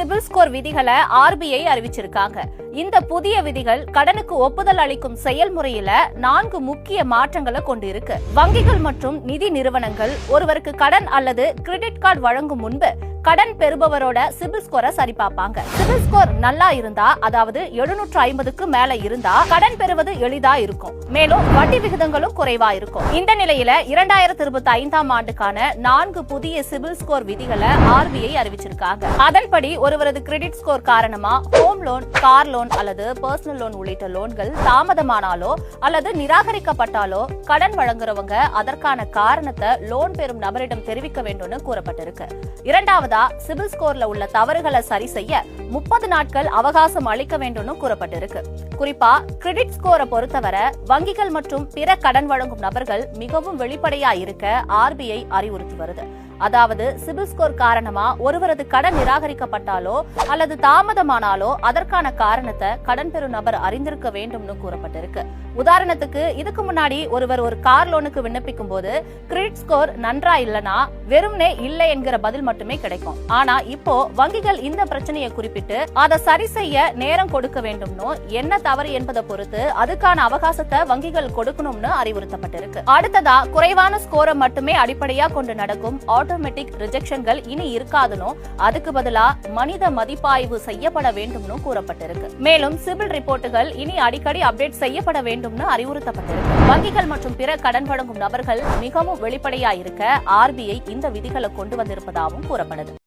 CIBIL score விதிகளை RBI அறிவிச்சிருக்காங்க. இந்த புதிய விதிகள் கடனுக்கு ஒப்புதல் அளிக்கும் செயல்முறையில நான்கு முக்கிய மாற்றங்களை கொண்டு இருக்கு. வங்கிகள் மற்றும் நிதி நிறுவனங்கள் ஒருவருக்கு கடன் அல்லது கிரெடிட் கார்டு வழங்கும் முன்பு கடன் பெறுபவரோட சிபில் ஸ்கோரை சரிபார்ப்பாங்க. சிபில் ஸ்கோர் நல்லா இருந்தா அதாவது எழுநூற்று ஐம்பதுக்கு மேல இருந்தா கடன் பெறுவது எளிதா இருக்கும். மேலும் வட்டி விகிதங்களும் குறைவா இருக்கும். இந்த நிலையில இரண்டாயிரத்தி இருபத்தி ஐந்தாம் ஆண்டுக்கான நான்கு புதிய சிபில் ஸ்கோர் விதிகளை ஆர்பிஐ அறிவிச்சிருக்காங்க. அதன்படி ஒருவரது கிரெடிட் ஸ்கோர் காரணமா ஹோம் லோன் கார் லோன் அல்லது பர்சனல் லோன் உள்ளிட்ட லோன்கள் தாமதமானாலோ அல்லது நிராகரிக்கப்பட்டாலோ கடன் வழங்குறவங்க அதற்கான காரணத்தை லோன் பெறும் நபரிடம் தெரிவிக்க வேண்டும்னு கூறப்பட்டிருக்கு. இரண்டாவது சிபில் ஸ்கோர்ல உள்ள தவறுகளை சரி செய்ய முப்பது நாட்கள் அவகாசம் அளிக்க வேண்டும்னு கூறப்பட்டிருக்கு. குறிப்பா கிரெடிட் ஸ்கோரை பொறுத்தவரை வங்கிகள் மற்றும் பிற கடன் வழங்கும் நபர்கள் மிகவும் வெளிப்படையா இருக்க ஆர்பிஐ அறிவுறுத்தி வருது. அதாவது சிபில் ஸ்கோர் காரணமா ஒருவரது கடன் நிராகரிக்கப்பட்டாலோ அல்லது தாமதமானாலோ அதற்கான காரணத்தை கடன் பெறும் நபர் அறிந்திருக்க வேண்டும்னு கூறப்பட்டிருக்கு. உதாரணத்துக்கு இதுக்கு முன்னாடி ஒருவர் ஒரு கார் லோனுக்கு விண்ணப்பிக்கும் போது கிரெடிட் ஸ்கோர் நன்றா இல்லனா வெறும்னே இல்லை என்கிற பதில் மட்டுமே கிடைக்கும். ஆனா இப்போ வங்கிகள் இந்த பிரச்சனையை குறிப்பிட்டு அதை சரி செய்ய நேரம் கொடுக்க வேண்டும்னு என்ன தவறு என்பதை பொறுத்து அதுக்கான அவகாசத்தை வங்கிகள் கொடுக்கணும்னு அறிவுறுத்தப்பட்டிருக்கு. அடுத்ததா குறைவான ஸ்கோரை மட்டுமே அடிப்படையா கொண்டு நடக்கும் ஆட்டோமேட்டிக் ரிஜெக்ஷன்கள் இனி இருக்காதுன்னு அதுக்கு பதிலா மனித மதிப்பாய்வு செய்யப்பட வேண்டும்னு கூறப்பட்டிருக்கு. மேலும் சிவில் ரிப்போர்ட்டுகள் இனி அடிக்கடி அப்டேட் செய்யப்பட வேண்டும்னு அறிவுறுத்தப்பட்டிருக்கு. வங்கிகள் மற்றும் பிற கடன் வழங்கும் நபர்கள் மிகவும் வெளிப்படையா இருக்க ஆர்பிஐ இந்த விதிகளை கொண்டு வந்திருப்பதாகவும் கூறப்படுது.